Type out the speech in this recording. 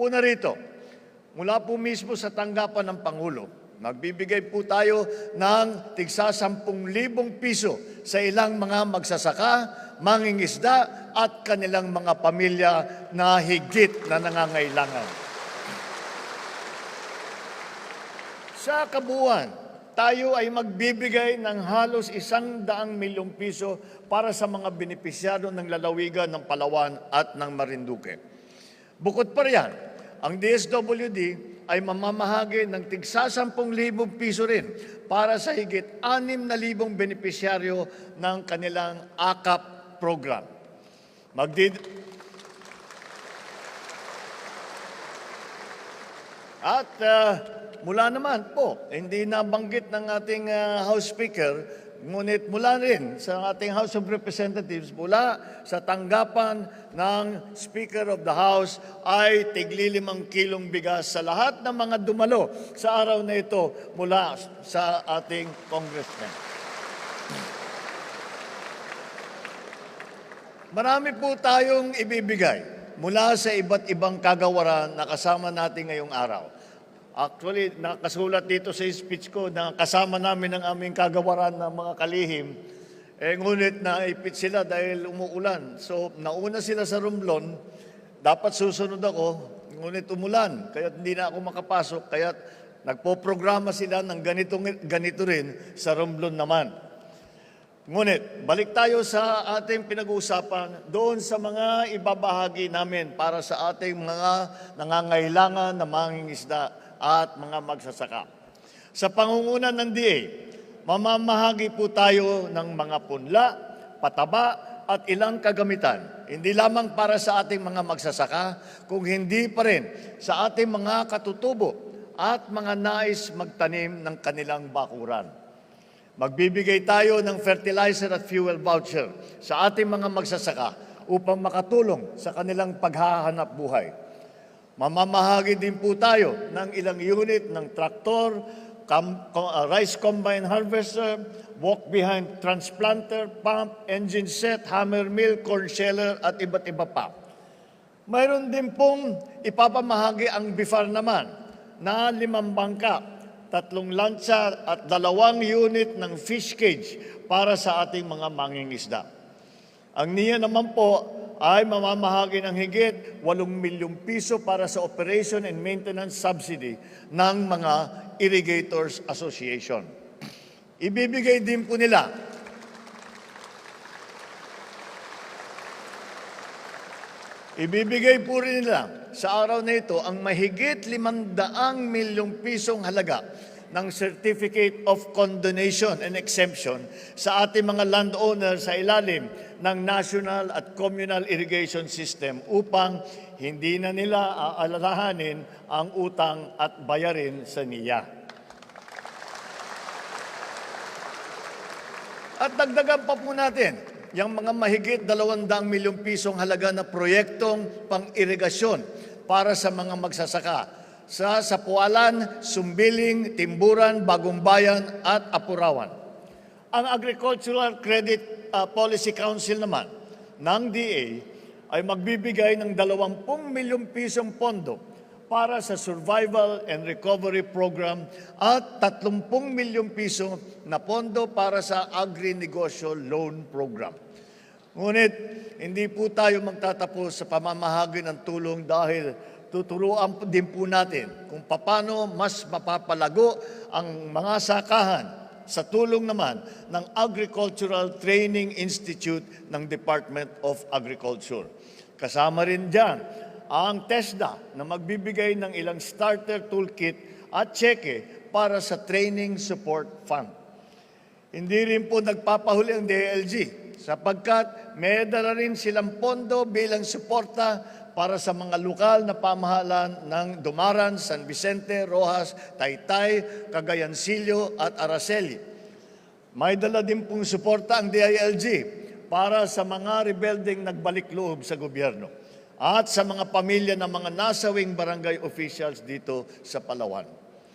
Una rito, mula po mismo sa tanggapan ng Pangulo, magbibigay po tayo ng tigsa 10,000 piso sa ilang mga magsasaka, mangingisda at kanilang mga pamilya na higit na nangangailangan. Sa kabuuan, tayo ay magbibigay ng halos isang daang milyong piso para sa mga benepisyado ng lalawigan ng Palawan at ng Marinduque. Bukod pa riyan, ang DSWD ay mamamahagi ng tigsa 10,000 piso rin para sa higit 6,000 benepisyaryo ng kanilang AKAP program. Magdid At ah, mula naman po, hindi nabanggit ng ating ah, House Speaker, ngunit mula rin sa ating House of Representatives, mula sa tanggapan ng Speaker of the House ay tiglilimang kilong bigas sa lahat ng mga dumalo sa araw na ito mula sa ating congressman. Marami po tayong ibibigay mula sa iba't ibang kagawaran na kasama natin ngayong araw. Actually, nakasulat dito sa speech ko na kasama namin ang aming kagawaran ng mga kalihim. Eh, ngunit naipit sila dahil umuulan. So, nauna sila sa Romblon, dapat susunod ako, ngunit umulan. Kaya hindi na ako makapasok, kaya nagpo-programa sila ng ganito, ganito rin sa Romblon naman. Ngunit, balik tayo sa ating pinag-uusapan doon sa mga ibabahagi namin para sa ating mga nangangailangan na mangingisda at mga magsasaka. Sa pangunguna ng DA, mamamahagi po tayo ng mga punla, pataba at ilang kagamitan. Hindi lamang para sa ating mga magsasaka, kung hindi pa rin sa ating mga katutubo at mga nais magtanim ng kanilang bakuran. Magbibigay tayo ng fertilizer at fuel voucher sa ating mga magsasaka upang makatulong sa kanilang paghahanap buhay. Mamamahagi din po tayo ng ilang unit ng traktor, com- co- uh, rice combine harvester, walk-behind transplanter, pump, engine set, hammer mill, corn sheller at iba't iba pa. Mayroon din pong ipapamahagi ang BIFAR naman na limang bangka, tatlong lansa at dalawang unit ng fish cage para sa ating mga mangingisda. Ang niya naman po ay mamamahagi ng higit 8 milyong piso para sa operation and maintenance subsidy ng mga Irrigators Association. Ibibigay din po nila Ibibigay po rin nila sa araw na ito ang mahigit 500 milyong pisong halaga ng Certificate of Condonation and Exemption sa ating mga landowner sa ilalim ng National at Communal Irrigation System upang hindi na nila aalalahanin ang utang at bayarin sa NIA. At dagdagan pa po natin yung mga mahigit 200 milyong pisong halaga na proyektong pang-irigasyon para sa mga magsasaka sa Sapualan, Sumbiling, Timburan, Bagong Bayan at Apurawan. Ang Agricultural Credit uh, Policy Council naman ng DA ay magbibigay ng 20 milyong pisong pondo para sa Survival and Recovery Program at 30 milyong piso na pondo para sa Agri-Negosyo Loan Program. Ngunit hindi po tayo magtatapos sa pamamahagi ng tulong dahil tuturuan din po natin kung paano mas mapapalago ang mga sakahan sa tulong naman ng Agricultural Training Institute ng Department of Agriculture. Kasama rin dyan ang TESDA na magbibigay ng ilang starter toolkit at cheque para sa Training Support Fund. Hindi rin po nagpapahuli ang DLG sapagkat may dala rin silang pondo bilang suporta para sa mga lokal na pamahalaan ng Dumaran, San Vicente, Rojas, Taytay, Cagayancillo at Araceli. May dala din pong suporta ang DILG para sa mga rebelding nagbalik loob sa gobyerno at sa mga pamilya ng mga nasawing barangay officials dito sa Palawan.